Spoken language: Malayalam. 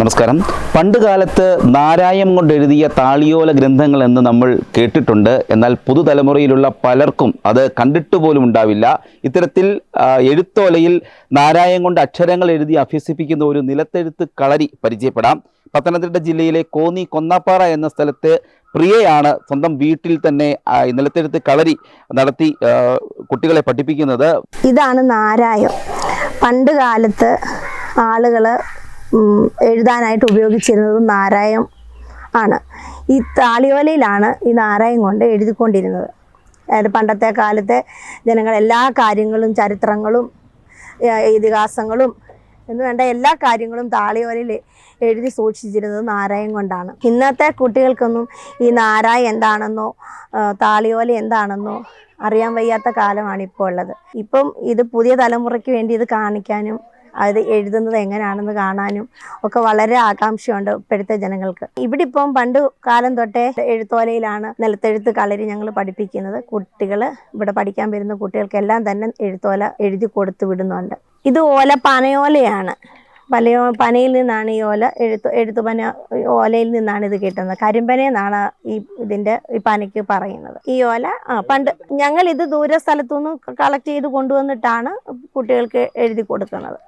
നമസ്കാരം. പണ്ട് കാലത്ത് നാരായം കൊണ്ട് എഴുതിയ താളിയോല ഗ്രന്ഥങ്ങൾ എന്ന് നമ്മൾ കേട്ടിട്ടുണ്ട്. എന്നാൽ പുതുതലമുറയിലുള്ള പലർക്കും അത് കണ്ടിട്ട് പോലും ഉണ്ടാവില്ല. ഇത്തരത്തിൽ എഴുത്തോലയിൽ നാരായം കൊണ്ട് അക്ഷരങ്ങൾ എഴുതി അഭ്യസിപ്പിക്കുന്ന ഒരു നിലത്തെഴുത്ത് കളരി പരിചയപ്പെടാം. പത്തനംതിട്ട ജില്ലയിലെ കോന്നി കൊന്നാപ്പാറ എന്ന സ്ഥലത്തെ പ്രിയയാണ് സ്വന്തം വീട്ടിൽ തന്നെ നിലത്തെഴുത്ത് കളരി നടത്തി കുട്ടികളെ പഠിപ്പിക്കുന്നത്. ഇതാണ് നാരായം പണ്ട് കാലത്ത് ആളുകൾ എഴുതാനായിട്ട് ഉപയോഗിച്ചിരുന്നത് നാരായം ആണ്. ഈ താളിയോലയിലാണ് ഈ നാരായം കൊണ്ട് എഴുതിക്കൊണ്ടിരുന്നത്. അതായത് പണ്ടത്തെ കാലത്തെ ജനങ്ങൾ എല്ലാ കാര്യങ്ങളും ചരിത്രങ്ങളും ഇതിഹാസങ്ങളും എന്ന് വേണ്ട എല്ലാ കാര്യങ്ങളും താളിയോലയിൽ എഴുതി സൂക്ഷിച്ചിരുന്നത് നാരായം കൊണ്ടാണ്. ഇന്നത്തെ കുട്ടികൾക്കൊന്നും ഈ നാരായം എന്താണെന്നോ താളിയോല എന്താണെന്നോ അറിയാൻ വയ്യാത്ത കാലമാണ് ഇപ്പോൾ ഉള്ളത്. ഇപ്പം ഇത് പുതിയ തലമുറയ്ക്ക് വേണ്ടി ഇത് കാണിക്കാനും അത് എഴുതുന്നത് എങ്ങനെയാണെന്ന് കാണാനും ഒക്കെ വളരെ ആകാംക്ഷയുണ്ട് ഇപ്പോഴത്തെ ജനങ്ങൾക്ക്. ഇവിടെ ഇപ്പം പണ്ട് കാലം തൊട്ടേ എഴുത്തോലയിലാണ് നിലത്തെഴുത്ത് കളരി ഞങ്ങൾ പഠിപ്പിക്കുന്നത്. കുട്ടികൾ ഇവിടെ പഠിക്കാൻ വരുന്ന കുട്ടികൾക്കെല്ലാം തന്നെ എഴുത്തോല എഴുതി കൊടുത്തു വിടുന്നുണ്ട്. ഇത് ഓല പനയോലയാണ്. പലയോ പനയിൽ നിന്നാണ് ഈ ഓല എഴുത്ത് എഴുത്തുപന ഓലയിൽ നിന്നാണ് ഇത് കിട്ടുന്നത്. കരിമ്പന എന്നാണ് ഈ ഇതിന്റെ ഈ പനയ്ക്ക് പറയുന്നത്. ഈ ഓല ആ പണ്ട് ഞങ്ങൾ ഇത് ദൂര സ്ഥലത്തുനിന്ന് കളക്ട് ചെയ്ത് കൊണ്ടുവന്നിട്ടാണ് കുട്ടികൾക്ക് എഴുതി കൊടുക്കുന്നത്.